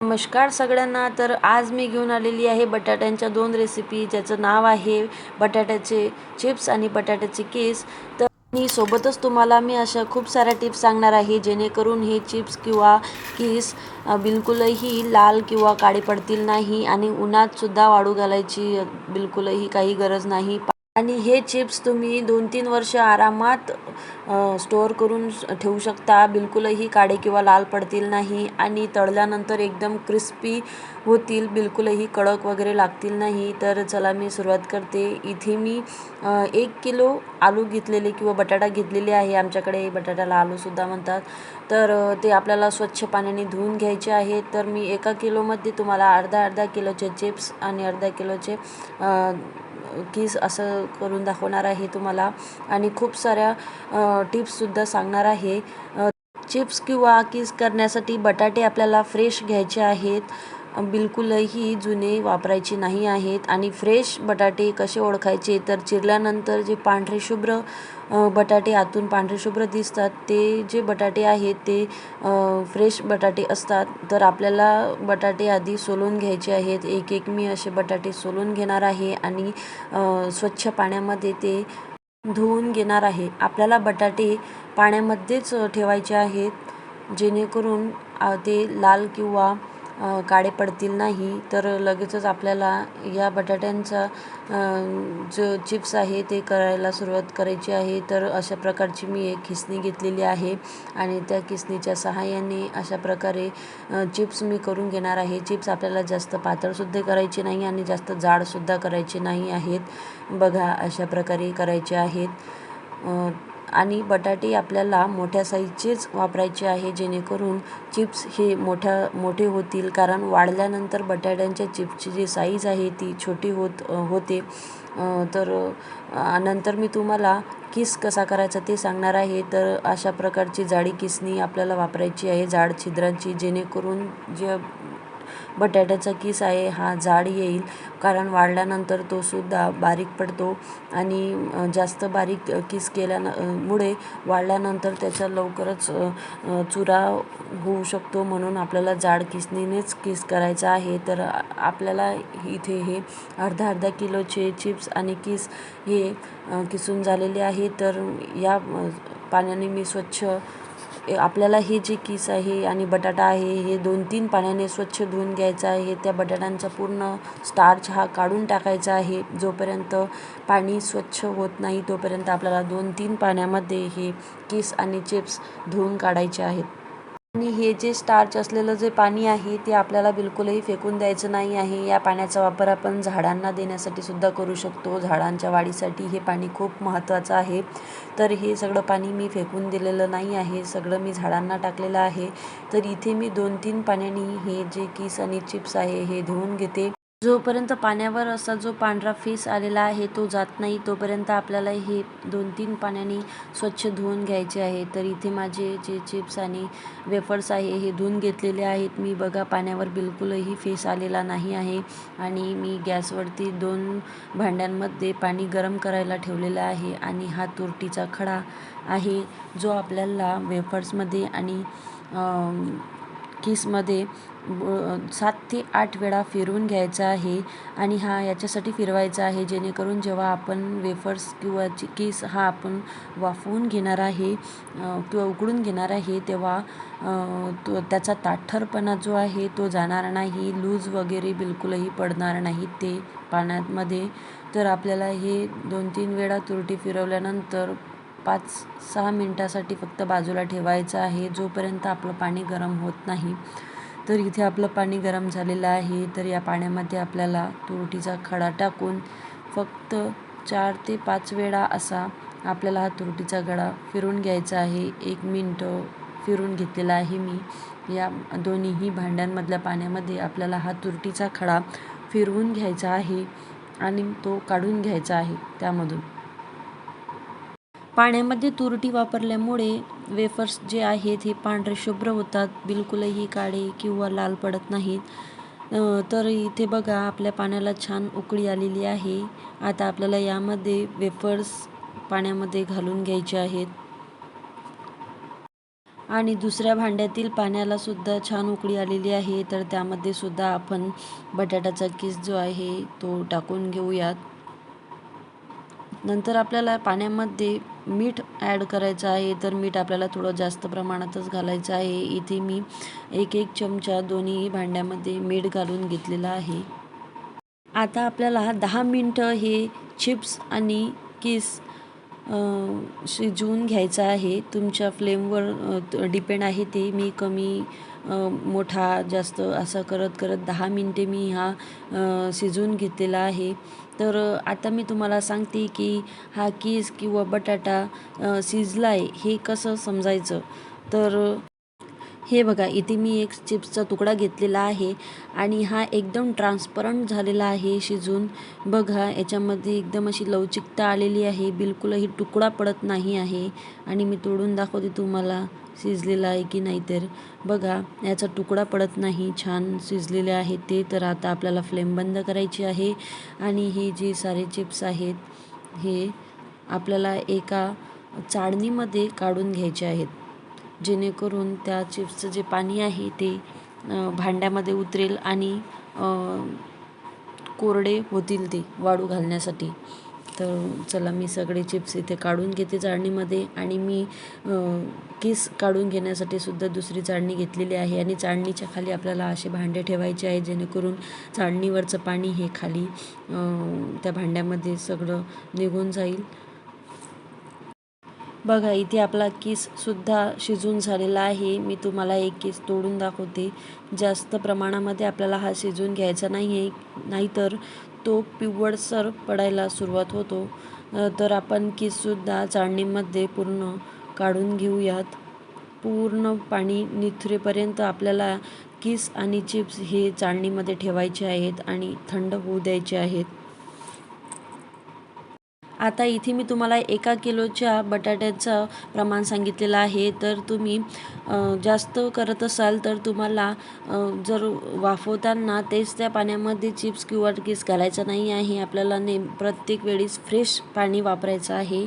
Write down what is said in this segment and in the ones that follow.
नमस्कार सगळ्यांना. तर आज मी घेऊन आलेली आहे बटाट्यांच्या दोन रेसिपी ज्याचं नाव आहे बटाट्याचे चिप्स आणि बटाट्याचे केस. तर मी सोबतच तुम्हाला मी अशा खूप साऱ्या टिप्स सांगणार आहे जेणेकरून हे चिप्स किंवा केस बिलकुलही लाल किंवा काळे पडतील नाही आणि उन्हातसुद्धा वाळू घालायची बिलकुलही काही गरज नाही. आणि हे चिप्स तुम्ही दोन तीन वर्ष आरामात स्टोअर करून ठेवू शकता. बिलकुलही काळे किंवा लाल पडतील नाही आणि तळल्यानंतर एकदम क्रिस्पी होतील. बिलकुलही कडक वगैरे लागतील नाही. तर चला मी सुरुवात करते. इथे मी एक किलो आलू घेतलेले किंवा बटाटा घेतलेले आहे. आमच्याकडे बटाट्याला आलूसुद्धा म्हणतात. तर ते आपल्याला स्वच्छ पाण्याने धुवून घ्यायचे आहे तर मी एका किलोमध्ये तुम्हाला अर्धा अर्धा किलोचे चिप्स आणि अर्धा किलोचे की किस असं करून दाखवणार आहे तुम्हाला. आणि खूप साऱ्या टिप्ससुद्धा सांगणार आहे. चिप्स किंवा किस करण्यासाठी बटाटे आपल्याला फ्रेश घ्यायचे आहेत. बिलकुलही जुने वापरायचे नाही आहेत. आणि फ्रेश बटाटे कसे ओळखायचे? तर चिरल्यानंतर जे पांढरे शुभ्र बटाटे आतून पांढरे शुभ्र दिसतात ते जे बटाटे आहेत ते फ्रेश बटाटे असतात. तर आपल्याला बटाटे आधी सोलून घ्यायचे आहेत. एक एक मी असे बटाटे सोलून घेणार आहे आणि स्वच्छ पाण्यामध्ये ते धुवून घेणार आहे. आपल्याला बटाटे पाण्यामध्येच ठेवायचे आहेत जेणेकरून ते लाल किंवा काळे पडतील नाही तर लगेचच आपल्याला या बटाट्यांचा जो चिप्स आहे ते करायला सुरुवात करायची आहे. तर अशा प्रकारची मी एक खिसणी घेतलेली आहे आणि त्या खिसणीच्या सहाय्याने अशा प्रकारे चिप्स मी करून घेणार आहे. चिप्स आपल्याला जास्त पातळसुद्धा करायचे नाही आणि जास्त जाडसुद्धा करायचे नाही आहेत. बघा अशा प्रकारे करायचे आहेत. आणि बटाटे आपल्याला मोठ्या साईजचेच वापरायचे आहे जेणेकरून चिप्स हे मोठ्या मोठे होतील. कारण वाढल्यानंतर बटाट्यांच्या चिप्सची जी साईज आहे ती छोटी होत होते. तर नंतर मी तुम्हाला किस कसा करायचा ते सांगणार आहे. तर अशा प्रकारची जाडी किसणी आपल्याला वापरायची आहे जाड छिद्रांची जेणेकरून जे बटाट्याचा किस आहे हा जाड येईल. कारण वाढल्यानंतर तो सुद्धा बारीक पडतो. आणि जास्त बारीक किस केल्यान मुळे वाढल्यानंतर त्याचा लवकरच चुरा होऊ शकतो. म्हणून आपल्याला जाड किसणीनेच किस करायचा आहे. तर आपल्याला इथे हे अर्धा अर्धा किलोचे चिप्स आणि किस हे किसून झालेले आहे. तर या पाण्याने मी स्वच्छ आपल्याला हे जे किस आहे आणि बटाटा आहे हे दोन तीन पाण्याने स्वच्छ धुवून घ्यायचं आहे. त्या बटाट्यांचा पूर्ण स्टार्च हा काढून टाकायचा आहे. जोपर्यंत पाणी स्वच्छ होत नाही तोपर्यंत आपल्याला दोन तीन पाण्यामध्ये हे किस आणि चिप्स धुवून काढायचे आहेत. आणि हे जे स्टार्च असलेलं जे पाणी आहे ते आपल्याला बिलकुलही फेकून द्यायचं नाही आहे. या पाण्याचा वापर आपण झाडांना देण्यासाठी सुद्धा करू शकतो. झाडांच्या वाढीसाठी हे पाणी खूप महत्त्वाचं आहे. तर हे सगळं पाणी मी फेकून दिलेलं नाही आहे. सगळं मी झाडांना टाकलेलं आहे. तर इथे मी दोन तीन पाण्याने हे जे किस आणि चिप्स आहे हे धुवून घेते. जोपर्यंत पाण्यावर असा जो पांढरा फेस आलेला आहे तो जात नाही तोपर्यंत आपल्याला हे दोन तीन पाण्याने स्वच्छ धुवून घ्यायचे आहे. तर इथे माझे जे चिप्स आणि वेफर्स आहे हे धुवून घेतलेले आहेत. मी बघा पाण्यावर बिलकुलही फेस आलेला नाही आहे आणि मी गॅसवरती दोन भांड्यांमध्ये पाणी गरम करायला ठेवलेलं आहे आणि हा तुरटीचा खडा आहे जो आपल्याला वेफर्समध्ये आणि किसमध्ये सात ते आठ वेळा फिरवून घ्यायचा आहे आणि हा याच्यासाठी फिरवायचा आहे जेणेकरून जेव्हा आपण वेफर्स किंवा चि- किस हा आपण वाफवून घेणार आहे किंवा उकडून घेणार आहे तेव्हा तो त्याचा ताठरपणा जो आहे तो जाणार नाही लूज वगैरे बिलकुलही पडणार नाही ते पाण्यामध्ये. तर आपल्याला हे दोन तीन वेळा तुरटी फिरवल्यानंतर पाच सहा मिनटासाठी फक्त बाजूला ठेवायचं आहे. जोपर्यंत आपलं पाणी गरम होत नाही तर इथे आपलं पाणी गरम झालेलं आहे. तर या पाण्यामध्ये आपल्याला तुरटीचा खडा टाकून फक्त चार ते पाच वेळा असा आपल्याला हा तुरटीचा गडा फिरून घ्यायचा आहे. एक मिनटं फिरून घेतलेला आहे मी. या दोन्हीही भांड्यांमधल्या पाण्यामध्ये आपल्याला हा तुरटीचा खडा फिरवून घ्यायचा आहे आणि तो काढून घ्यायचा आहे त्यामधून. पाण्यामध्ये तुरटी वापरल्यामुळे वेफर्स जे आहेत हे पांढरे शुभ्र होतात बिलकुलही काळे किंवा लाल पडत नाहीत. तर इथे बघा आपल्या पाण्याला छान उकळी आलेली आहे. आता आपल्याला यामध्ये वेफर्स पाण्यामध्ये घालून घ्यायचे आहेत. आणि दुसऱ्या भांड्यातील पाण्याला सुद्धा छान उकळी आलेली आहे. तर त्यामध्ये सुद्धा आपण बटाट्याचा किस जो आहे तो टाकून घेऊयात. नंतर आपल्याला पाण्यामध्ये मीठ ॲड करायचं आहे तर मीठ आपल्याला थोडं जास्त प्रमाणातच घालायचं आहे. इथे मी एक एक चमचा दोन्ही भांड्यामध्ये मीठ घालून घेतलेला आहे. आता आपल्याला दहा मिनटं हे चिप्स आणि किस शिजवून घ्यायचं आहे. तुमच्या फ्लेमवर डिपेंड आहे ते मी कमी मोठा जास्त असं करत करत दहा मिनटे मी हा शिजवून घेतलेला आहे. तर आता मी तुम्हाला सांगते की हा किस किंवा बटाटा शिजला आहे हे कसं समजायचं? तर हे बघा इथे मी एक चिप्सचा तुकडा घेतलेला आहे आणि हा एकदम ट्रान्सपरंट झालेला आहे शिजून. बघा याच्यामध्ये एकदम अशी लवचिकता आलेली आहे बिलकुलही तुकडा पडत नाही आहे आणि मी तोडून दाखवते तुम्हाला. शिजलेला आहे की नाही तर? बघा याचा तुकडा पडत नाही. छान शिजलेले आहेत ते. तर आता आपल्याला फ्लेम बंद करायची आहे. आणि हे जे सारे चिप्स आहेत हे आपल्याला एका चाळणीमध्ये काढून घ्यायचे आहेत. जेणेकरून त्या चिप्सचं जे पाणी आहे ते भांड्यामध्ये उतरेल आणि कोरडे होतील ते वाळू घालण्यासाठी. तर चला मी सगळे चिप्स इथे काढून घेते चाळणीमध्ये. आणि मी किस काढून घेण्यासाठी सुद्धा दुसरी चाळणी घेतलेली आहे. आणि चाळणीच्या खाली आपल्याला असे भांडे ठेवायचे आहे जेणेकरून चाळणीवरचं पाणी हे खाली त्या भांड्यामध्ये सगळं निघून जाईल. बघा इथे आपला किससुद्धा शिजून झालेला आहे. मी तुम्हाला एक किस तोडून दाखवते. जास्त प्रमाणामध्ये आपल्याला हा शिजून घ्यायचा नाही आहे नाहीतर तो पिवळसर पडायला सुरुवात होतो. तर आपण किससुद्धा चाळणीमध्ये पूर्ण काढून घेऊयात. पूर्ण पाणी निथरेपर्यंत आपल्याला किस आणि चिप्स हे चाळणीमध्ये ठेवायचे आहेत आणि थंड होऊ द्यायचे आहेत. आता इथे मी तुम्हाला एका किलोच्या बटाट्याचं प्रमाण सांगितलेलं आहे. तर तुम्ही जास्त करत असाल तर तुम्हाला जर वाफवताना तेच त्या पाण्यामध्ये चिप्स किंवा किस घालायचं नाही आहे. आपल्याला नेम प्रत्येक वेळेस फ्रेश पाणी वापरायचं आहे.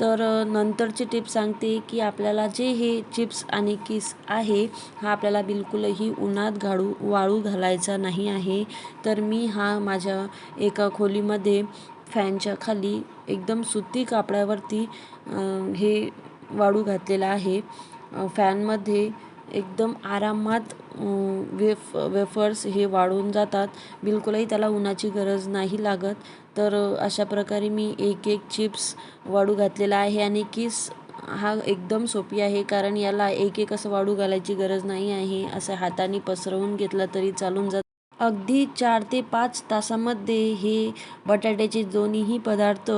तर नंतरची टिप सांगते की आपल्याला जे हे चिप्स आणि किस आहे हा आपल्याला बिलकुलही उन्हात घाळू वाळू घालायचा नाही आहे. तर मी हा माझ्या एका खोलीमध्ये फॅनच्या खाली एकदम सुती कापडावरती हे वाळू घातलेलं आहे. फॅनमध्ये एकदम आरामात वेफ वेफर्स हे वाळून जातात. बिलकुलही त्याला उन्हाची गरज नाही लागत. तर अशा प्रकारे मी एक एक चिप्स वाळू घातलेला आहे आणि किस हा एकदम सोपी आहे कारण याला एक एक असं वाळू घालायची गरज नाही आहे. असं हाताने पसरवून घेतलं तरी चालून जात अगदी चार ते पाच तासामध्ये हे बटाट्याचे दोन्हीही पदार्थ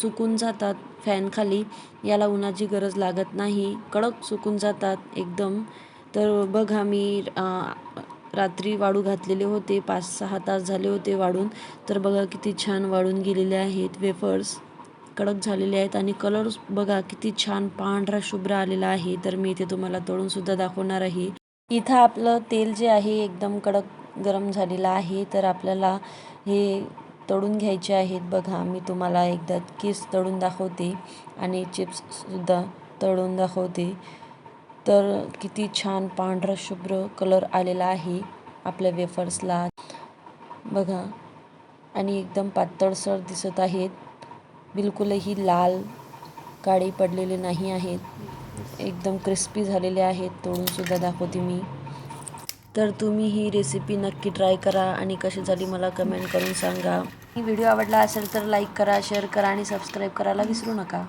सुकून जातात फॅनखाली. याला उन्हाची गरज लागत नाही. कडक सुकून जातात एकदम. तर बघा मी रात्री वाळू घातलेले होते. पाच सहा तास झाले होते वाळून. तर बघा किती छान वाळून गेलेले आहेत वेफर्स. कडक झालेले आहेत. आणि कलर बघा किती छान पांढरा शुभ्र आलेला आहे. तर मी इथे तुम्हाला तळूनसुद्धा दाखवणार आहे. इथं आपलं तेल जे आहे एकदम कडक गरम झालेला आहे तर आपल्याला हे तळून घ्यायचे आहेत. बघा मी तुम्हाला एकदा किस तळून दाखवते आणि चिप्ससुद्धा तळून दाखवते. तर किती छान पांढरा शुभ्र कलर आलेला आहे आपल्या वेफर्सला. बघा आणि एकदम पातळसर दिसत आहेत. बिलकुलही लाल काळी पडलेले नाही आहेत. एकदम क्रिस्पी झालेले आहेत. तोडूनसुद्धा दाखवते मी. तर तुम्ही ही रेसिपी नक्की ट्राय करा आणि कशी झाली मला कमेंट करून सांगा. व्हिडिओ आवडला असेल तर लाईक करा शेअर करा आणि सबस्क्राईब करायला विसरू नका.